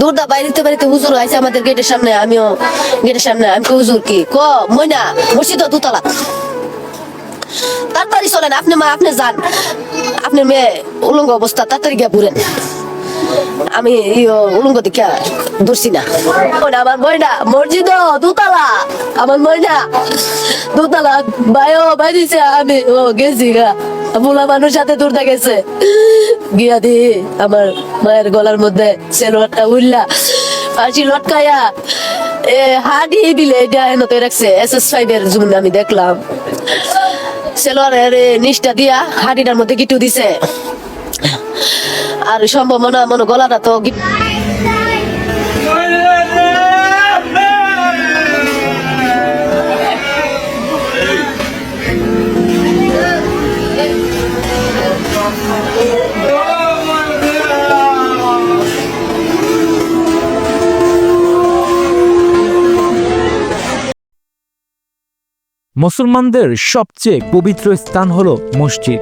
মুর্দা বাইরিতে বাড়িতে হুজুর আছে আমাদের গেটের সামনে, আমিও গেটের সামনে, আমি হুজুর কি? ক মইনা মসজিদ দুতলা। তাড়াতাড়ি চলেন, আপনি মা, আপনি যান। আপনার মেয়ে উলঙ্গ অবস্থা, তাড়াতাড়ি গিয়া পুরেন আমি উলঙ্গ দিকে ধরছি না। আমার ময়না, মসজিদ দুতলা, আমার ময়না। দুতলা বায়ো বাইরেছে আমি ও গেছি গা। বুলা মানুষ সাথে দূরটা গেছে। গিয়া দি, আমার মায়ের গলার মধ্যে সেলোয়ারটা উল্লা ফাঁসি লটকায়া, এ, হাডি দিলে এটা এনতে রাখছে। এস এস ফাইভ এর জন্য আমি দেখলাম। সেলোয়ারের নিচটা দিয়া হাডিটার মধ্যে গিটু দিছে। আর সম্ভাবনা, মনে গলাটা তো মুসলমানদের সবচেয়ে পবিত্র স্থান হলো মসজিদ।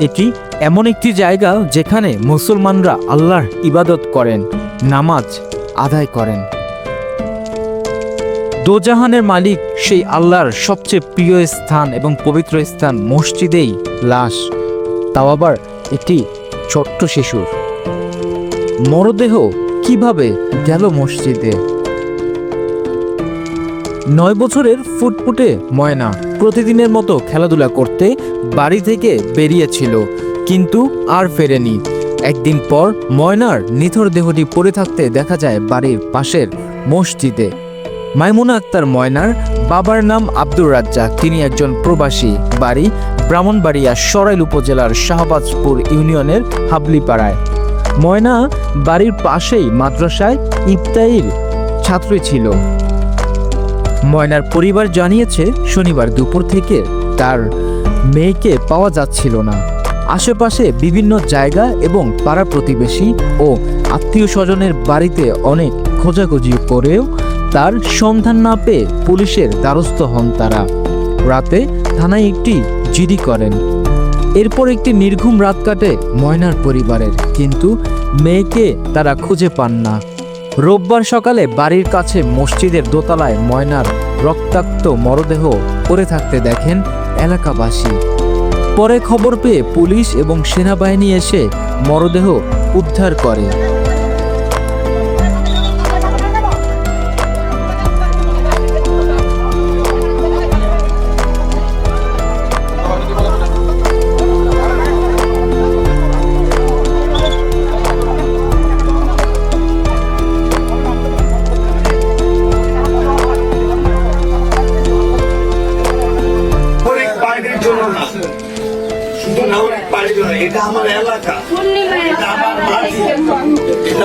এটি এমন একটি জায়গা যেখানে মুসলমানরা আল্লাহর ইবাদত করেন, নামাজ আদায় করেন। দোজাহানের মালিক সেই আল্লাহর সবচেয়ে প্রিয় স্থান এবং পবিত্র স্থান মসজিদেই লাশ, তাও আবার একটি ছোট্ট শিশুর। মরদেহ কীভাবে গেল মসজিদে? নয় বছরের ফুটফুটে ময়না প্রতিদিনের মতো খেলাধুলা করতে বাড়ি থেকে বেরিয়েছিল, কিন্তু আর ফেরেনি। একদিন পর ময়নার নিথর দেহটি পড়ে থাকতে দেখা যায় বাড়ির পাশের মসজিদে। মাইমুনা আক্তার ময়নার বাবার নাম আব্দুর রাজ্জাক, তিনি একজন প্রবাসী বাড়ি ব্রাহ্মণবাড়িয়া সরাইল উপজেলার শাহবাজপুর ইউনিয়নের হাবলিপাড়ায়। ময়না বাড়ির পাশেই মাদ্রাসায় ইফতাইর ছাত্রী ছিল। ময়নার পরিবার জানিয়েছে, শনিবার দুপুর থেকে তার মেয়েকে পাওয়া যাচ্ছিল না। আশেপাশে বিভিন্ন জায়গা এবং পাড়া প্রতিবেশী ও আত্মীয় স্বজনের বাড়িতে অনেক খোঁজাখুঁজি করেও তার সন্ধান না পেয়ে পুলিশের দ্বারস্থ হন তারা। রাতে থানায় একটি জিডি করেন। এরপর একটি নির্ঘুম রাত কাটে ময়নার পরিবারের, কিন্তু মেয়েকে তারা খুঁজে পান না। রোববার সকালে বাড়ির কাছে মসজিদের দোতলায় ময়নার রক্তাক্ত মরদেহ পড়ে থাকতে দেখেন এলাকাবাসী। পরে খবর পেয়ে পুলিশ এবং সেনাবাহিনী এসে মরদেহ উদ্ধার করে।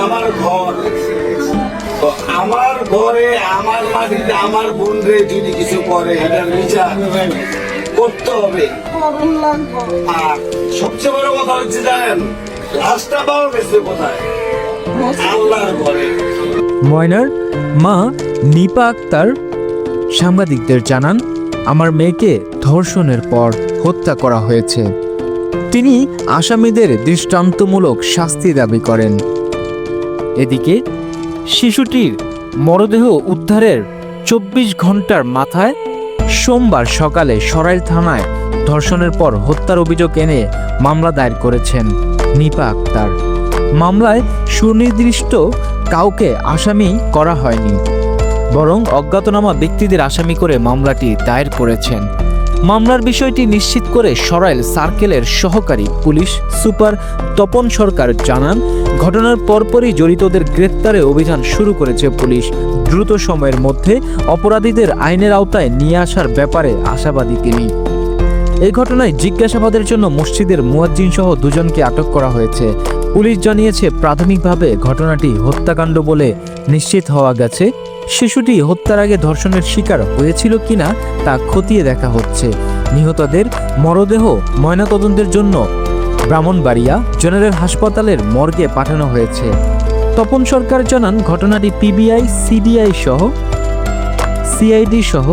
আমার ঘর। আমার মাটিতে আমার যদি কিছু করে এটা বিচার করতে হবে। আর সবচেয়ে বড় কথা হচ্ছে জানেন পাওয়া গেছে কোথায়? ময়নার মা নিপা আক্তার সাংবাদিকদের জানান, আমার মেয়েকে ধর্ষণের পর হত্যা করা হয়েছে। তিনি আসামিদের দৃষ্টান্তমূলক শাস্তি দাবি করেন। এদিকে, শিশুটির মরদেহ উদ্ধারের চব্বিশ ঘণ্টার মাথায় সোমবার সকালে সরাইল থানায় ধর্ষণের পর হত্যার অভিযোগ এনে মামলা দায়ের করেছেন নিপা আক্তার। মামলায় সুনির্দিষ্ট কাউকে আসামি করা হয়নি, বরং অজ্ঞাতনামা ব্যক্তিদের আসামি করে মামলাটি দায়ের করেছেন। মামলার বিষয়টি নিশ্চিত করে সরাইল সার্কেলের সহকারী পুলিশ, সুপার তপন সরকার জানান, ঘটনার পরপরই জড়িতদের গ্রেপ্তারে অভিযান শুরু করেছে পুলিশ। দ্রুত সময়ের মধ্যে অপরাধীদের আইনের আওতায় নিয়ে আসার ব্যাপারে আশাবাদী তিনি। এই ঘটনায় জিজ্ঞাসাবাদের জন্য মসজিদের মুয়াজ্জিন সহ দুজনকে আটক করা হয়েছে। পুলিশ জানিয়েছে, প্রাথমিকভাবে ঘটনাটি হত্যাকাণ্ড বলে নিশ্চিত হওয়া গেছে। শিশুটি হত্যার আগে ধর্ষণের শিকার হয়েছিল কিনা তা খতিয়ে দেখা হচ্ছে। নিহতদের মরদেহ ময়নাতদন্তের জন্য ব্রাহ্মণবাড়িয়া জেনারেল হাসপাতালের মর্গে পাঠানো হয়েছে। তপন সরকার জানান, ঘটনাটি পিবিআই, সিডিআই সহ, সিআইডি সহ